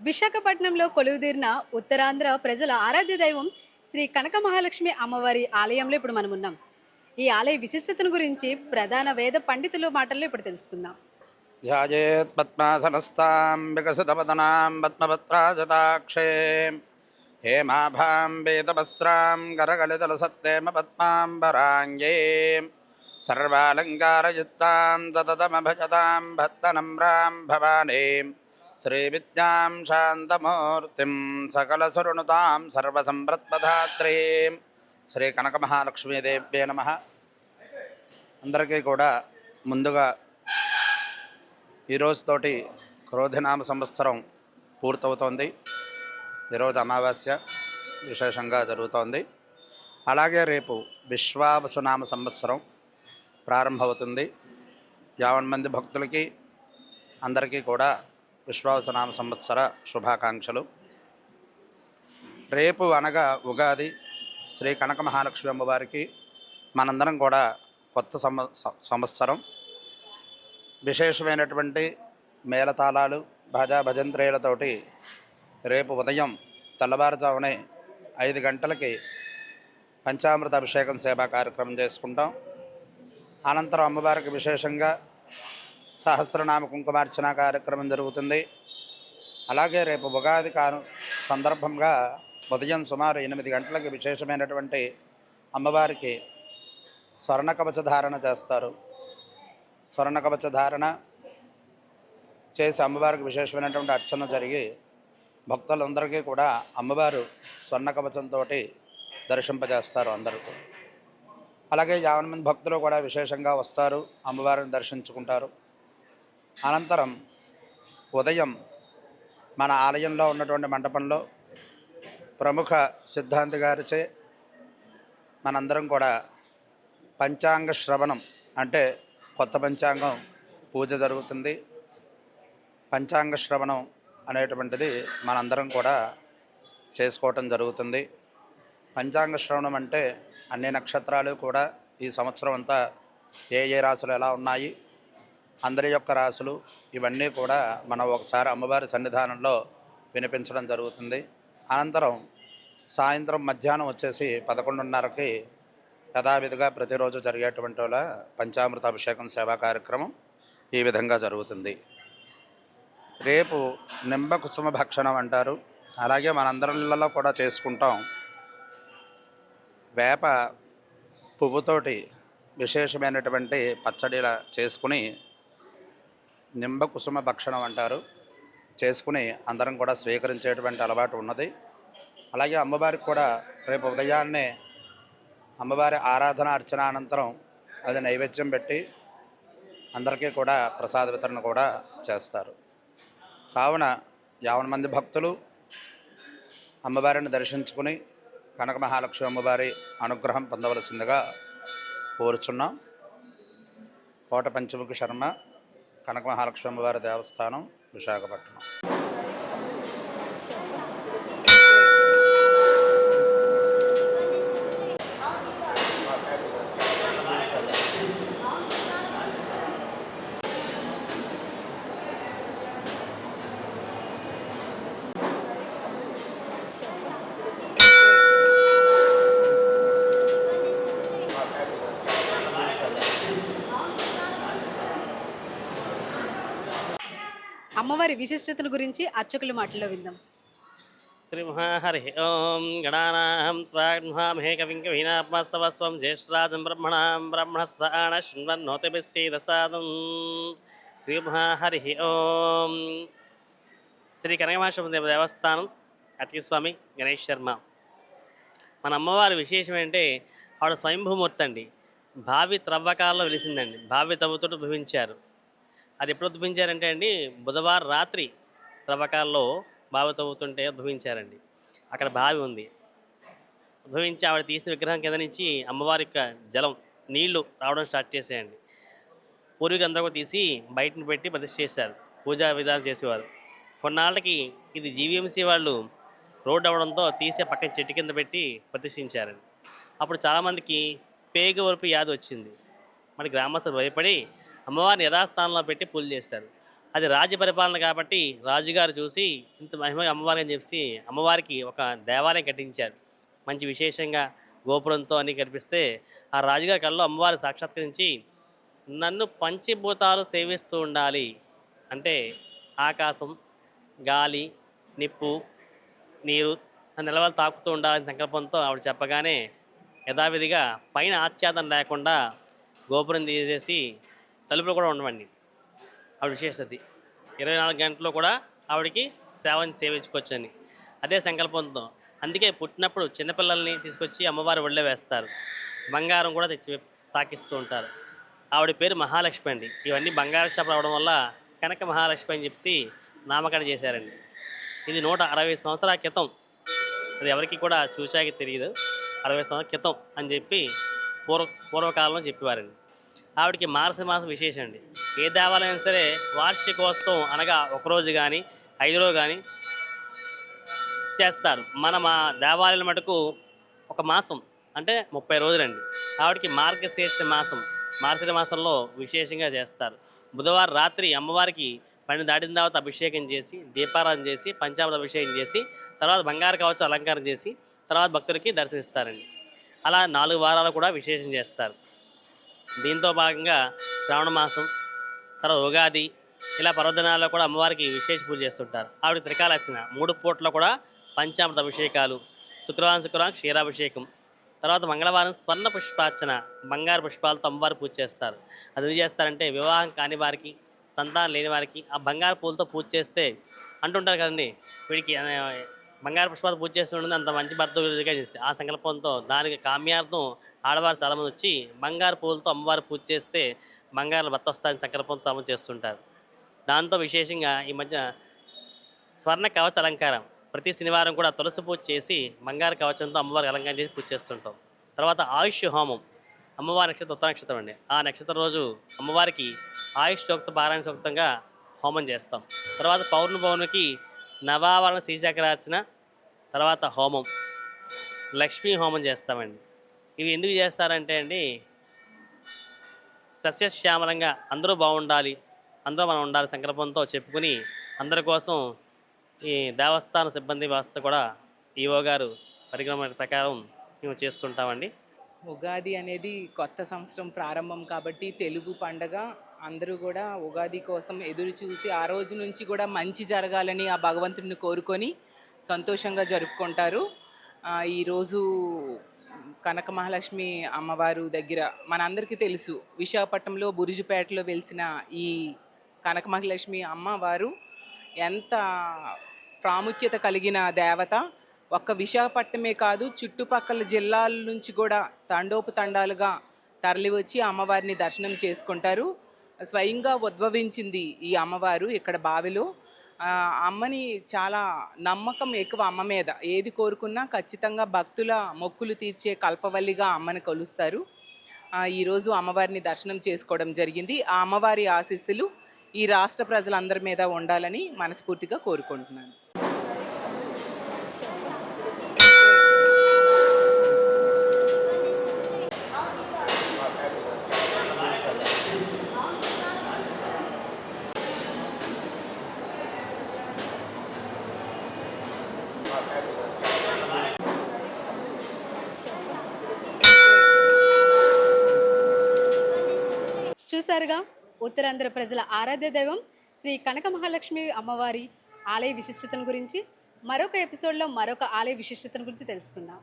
విశాఖపట్నంలో కొలువుదీరిన ఉత్తరాంధ్ర ప్రజల ఆరాధ్య దైవం శ్రీ కనక మహాలక్ష్మి అమ్మవారి ఆలయంలో ఇప్పుడు మనం ఉన్నాం. ఈ ఆలయ విశిష్టతను గురించి ప్రధాన వేద పండితుల మాటల్లో ఇప్పుడు తెలుసుకుందాం. ధ్యాయేత్ పద్మాసనస్తాం వికసిత పదనాం పద్మపత్రాజతాక్షే. హేమాభాం వేదవస్త్రాం గరగలితల సత్తేమ పద్మాంబరాంగే. సర్వాలంకారయుక్తాం తతమభజతాం భక్తనమ్రాం భవానీ. శ్రీవిద్యాం శాంతమూర్తిం సకలసురుణుతాం సర్వసంప్రత్పధాత్రీం శ్రీ కనకమహాలక్ష్మీదేవ్యే నమ అందరికీ కూడా ముందుగా ఈరోజుతోటి క్రోధినామ సంవత్సరం పూర్తవుతోంది. ఈరోజు అమావాస్య విశేషంగా జరుగుతోంది. అలాగే రేపు విశ్వావసునామ సంవత్సరం ప్రారంభమవుతుంది. యావన్ మంది భక్తులకి అందరికీ కూడా విశ్వాసనామ సంవత్సర శుభాకాంక్షలు. రేపు అనగా ఉగాది శ్రీ కనక మహాలక్ష్మి అమ్మవారికి మనందరం కూడా కొత్త సంవ సంవత్సరం. విశేషమైనటువంటి మేళతాళాలు భజా భజంత్రేలతోటి రేపు ఉదయం తెల్లవారుజామునే ఐదు గంటలకి పంచామృత అభిషేకం సేవా కార్యక్రమం చేసుకుంటాం. అనంతరం అమ్మవారికి విశేషంగా సహస్రనామ కుంకుమార్చన కార్యక్రమం జరుగుతుంది. అలాగే రేపు ఉగాది కాను సందర్భంగా ఉదయం సుమారు ఎనిమిది గంటలకు విశేషమైనటువంటి అమ్మవారికి స్వర్ణ కవచ ధారణ చేస్తారు. స్వర్ణ కవచ ధారణ చేసి అమ్మవారికి విశేషమైనటువంటి అర్చన జరిగి భక్తులందరికీ కూడా అమ్మవారు స్వర్ణ కవచంతో దర్శింపజేస్తారు అందరూ. అలాగే యావన్ మంది భక్తులు కూడా విశేషంగా వస్తారు అమ్మవారిని దర్శించుకుంటారు. అనంతరం ఉదయం మన ఆలయంలో ఉన్నటువంటి మండపంలో ప్రముఖ సిద్ధాంతి గారిచే మనందరం కూడా పంచాంగ శ్రవణం అంటే కొత్త పంచాంగం పూజ జరుగుతుంది. పంచాంగ శ్రవణం అనేటువంటిది మనందరం కూడా చేసుకోవటం జరుగుతుంది. పంచాంగ శ్రవణం అంటే అన్ని నక్షత్రాలు కూడా ఈ సంవత్సరం అంతా ఏ ఏ రాశులు ఎలా ఉన్నాయి అందరి యొక్క రాశులు ఇవన్నీ కూడా మనం ఒకసారి అమ్మవారి సన్నిధానంలో వినిపించడం జరుగుతుంది. అనంతరం సాయంత్రం మధ్యాహ్నం వచ్చేసి పదకొండున్నరకి యథావిధిగా ప్రతిరోజు జరిగేటువంటి వాళ్ళ పంచామృత అభిషేకం సేవా కార్యక్రమం ఈ విధంగా జరుగుతుంది. రేపు నింబ కుసుమ భక్షణం అంటారు. అలాగే మనందరిలో కూడా చేసుకుంటాం. వేప పువ్వుతోటి విశేషమైనటువంటి పచ్చడిలా చేసుకుని నింబ కుసుమ భక్షణం అంటారు. చేసుకుని అందరం కూడా స్వీకరించేటువంటి అలవాటు ఉన్నది. అలాగే అమ్మవారికి కూడా రేపు ఉదయాన్నే అమ్మవారి ఆరాధన అర్చన అనంతరం అది నైవేద్యం పెట్టి అందరికీ కూడా ప్రసాద వితరణ కూడా చేస్తారు. కావున యావన మంది భక్తులు అమ్మవారిని దర్శించుకుని కనక మహాలక్ష్మి అమ్మవారి అనుగ్రహం పొందవలసిందిగా కోరుచున్నాం. కోట పంచముఖి శర్మ కనక మహాలక్ష్మి అమ్మవారి దేవస్థానం విశాఖపట్నం. అమ్మవారి విశిష్టతల గురించి అర్చకుల మాటల్లో విందాం. శ్రీ మహాహరి ఓం గణానాం త్వాగ్మహామహే కవిం కవీనాత్మస్తవస్వం జ్యేష్ఠరాజం బ్రహ్మణాం బ్రహ్మణస్థాన శృణ్వన్నోతిభిస్సీదసాదం శ్రీ మహాహరి ఓం. శ్రీ కనకమాశం దేవస్థానం అచకస్వామి గణేష్ శర్మ. మన అమ్మవారి విశేషం ఏంటంటే ఆవిడ స్వయంభూమూర్తి అండి భావి త్రవ్వకాల్లో వెలిసిందండి. భావి తవ్వుతూ భవించారు అది ఎప్పుడు ఉద్భవించారంటే అండి బుధవారం రాత్రి త్రవ్వకాల్లో బావి తవ్వుతుంటే ఉద్భవించారండి. అక్కడ బావి ఉంది. ఉద్భవించి ఆవిడ తీసిన విగ్రహం కింద నుంచి అమ్మవారి యొక్క జలం నీళ్ళు రావడం స్టార్ట్ చేసేయండి పూర్వీకులందరూ కూడా తీసి బయటను పెట్టి ప్రతిష్ఠ చేశారు. పూజా విధానం చేసేవారు. కొన్నాళ్ళకి ఇది జీవీఎంసీ వాళ్ళు రోడ్డు అవ్వడంతో తీసే పక్కన చెట్టు కింద పెట్టి ప్రతిష్ఠించారండి. అప్పుడు చాలామందికి పేగు వరపు యాది వచ్చింది. మరి గ్రామస్తులు భయపడి అమ్మవారిని యథాస్థానంలో పెట్టి పూజ చేశారు అది రాజ్య పరిపాలన కాబట్టి రాజుగారు చూసి ఇంత మహిమ అమ్మవారి అని చెప్పి అమ్మవారికి ఒక దేవాలయం కట్టించారు. మంచి విశేషంగా గోపురంతో అని కనిపిస్తే ఆ రాజుగారి కళ్ళలో అమ్మవారి సాక్షాత్కరించి నన్ను పంచభూతాలు సేవిస్తూ ఉండాలి. అంటే ఆకాశం గాలి నిప్పు నీరు ఆ నిలవలు తాకుతూ ఉండాలని సంకల్పంతో ఆవిడ చెప్పగానే యథావిధిగా పైన ఆచ్ఛాదన లేకుండా గోపురం తీసేసి తలుపులు కూడా ఉండవండి. ఆవిడ విశేషది. ఇరవై నాలుగు గంటలు కూడా ఆవిడకి సేవని సేవించుకోవచ్చని అదే సంకల్పంతో అందుకే పుట్టినప్పుడు చిన్నపిల్లల్ని తీసుకొచ్చి అమ్మవారి ఒళ్ళే వేస్తారు. బంగారం కూడా తెచ్చి తాకిస్తూ ఉంటారు. ఆవిడ పేరు మహాలక్ష్మి అండి. ఇవన్నీ బంగారు షాప్ రావడం వల్ల కనక మహాలక్ష్మి అని చెప్పి నామకరణ చేశారండి. ఇది నూట అరవై సంవత్సరాల క్రితం. అది ఎవరికి కూడా చూశాక తెలియదు. అరవై సంవత్సరాల క్రితం అని చెప్పి పూర్వ పూర్వకాలంలో చెప్పేవారండి. ఆవిడకి మార్చి మాసం విశేషం అండి. ఏ దేవాలయం సరే వార్షికోత్సవం అనగా ఒకరోజు కానీ ఐదు రోజు కానీ చేస్తారు. మన మా దేవాలయం మటుకు ఒక మాసం అంటే ముప్పై రోజులండి. ఆవిడకి మార్గశీర్ష మాసం మార్చి మాసంలో విశేషంగా చేస్తారు. బుధవారం రాత్రి అమ్మవారికి పని దాటిన తర్వాత అభిషేకం చేసి దీపారాధన చేసి పంచామృత అభిషేకం చేసి తర్వాత బంగారు కవచం అలంకారం చేసి తర్వాత భక్తులకి దర్శనిస్తారండి అలా నాలుగు వారాలు కూడా విశేషం చేస్తారు. దీంతో భాగంగా శ్రావణ మాసం తర్వాత ఉగాది ఇలా పర్వదినాల్లో కూడా అమ్మవారికి విశేష పూజ చేస్తుంటారు. ఆవిడ త్రికాలర్చన మూడు పూట్ల కూడా పంచామృత అభిషేకాలు శుక్రవారం శుక్రవారం క్షీరాభిషేకం తర్వాత మంగళవారం స్వర్ణ పుష్పార్చన బంగారు పుష్పాలతో అమ్మవారు పూజ చేస్తారు. అది ఏం చేస్తారంటే వివాహం కాని వారికి సంతానం లేని వారికి ఆ బంగారు పూలతో పూజ చేస్తే అంటుంటారు కదండి వీడికి బంగారు పుష్పాలు పూజ చేస్తుంటుంది అంత మంచి భర్త చేసి చేస్తే ఆ సంకల్పంతో దానికి కామ్యార్థం ఆడవారు చాలామంది వచ్చి బంగారు పూలతో అమ్మవారు పూజ చేస్తే బంగారు భర్త వస్తారని సంకల్పంతో అమలు చేస్తుంటారు. దాంతో విశేషంగా ఈ మధ్య స్వర్ణ కవచ అలంకారం ప్రతి శనివారం కూడా తులసి పూజ చేసి బంగారు కవచంతో అమ్మవారికి అలంకారం చేసి పూజ చేస్తుంటాం. తర్వాత ఆయుష్ హోమం అమ్మవారి నక్షత్రం ఉత్తర నక్షత్రం అండి. ఆ నక్షత్రం రోజు అమ్మవారికి ఆయుష్ సూక్త పారాయణ సూక్తంగా హోమం చేస్తాం. తర్వాత పౌర్ణ పౌర్ణమికి నవావరణ శ్రీచక్రార్చన తర్వాత హోమం. లక్ష్మీ హోమం చేస్తామండి. ఇవి ఎందుకు చేస్తారంటే అండి సస్యశ్యామలంగా అందరూ బాగుండాలి అందరూ మనం ఉండాలి సంకల్పంతో చెప్పుకుని అందరి కోసం ఈ దేవస్థాన సిబ్బంది వ్యవస్థ కూడా ఈఓ గారు పరిక్రమ ప్రకారం మేము చేస్తుంటామండి. ఉగాది అనేది కొత్త సంవత్సరం ప్రారంభం కాబట్టి తెలుగు పండగ అందరూ కూడా ఉగాది కోసం ఎదురు చూసి ఆ రోజు నుంచి కూడా మంచి జరగాలని ఆ భగవంతుడిని కోరుకొని సంతోషంగా జరుపుకుంటారు. ఈరోజు కనక మహాలక్ష్మి అమ్మవారు దగ్గర మనందరికీ తెలుసు విశాఖపట్నంలో బురుజుపేటలో వెలిసిన ఈ కనక మహాలక్ష్మి అమ్మవారు ఎంత ప్రాముఖ్యత కలిగిన దేవత. ఒక్క విశాఖపట్నమే కాదు చుట్టుపక్కల జిల్లాల నుంచి కూడా తండోపతండాలుగా తరలివచ్చి అమ్మవారిని దర్శనం చేసుకుంటారు. స్వయంగా ఉద్భవించింది ఈ అమ్మవారు ఇక్కడ బావిలో. అమ్మని చాలా నమ్మకం ఎక్కువ అమ్మ మీద. ఏది కోరుకున్నా ఖచ్చితంగా భక్తుల మొక్కులు తీర్చే కల్పవల్లిగా అమ్మని కొలుస్తారు. ఈరోజు అమ్మవారిని దర్శనం చేసుకోవడం జరిగింది. ఆ అమ్మవారి ఆశీస్సులు ఈ రాష్ట్ర ప్రజలందరి మీద ఉండాలని మనస్ఫూర్తిగా కోరుకుంటున్నాను. చూసారుగా ఉత్తరాంధ్ర ప్రజల ఆరాధ్య దైవం శ్రీ కనక మహాలక్ష్మి అమ్మవారి ఆలయ విశిష్టతను గురించి మరొక ఎపిసోడ్లో మరొక ఆలయ విశిష్టతను గురించి తెలుసుకుందాం.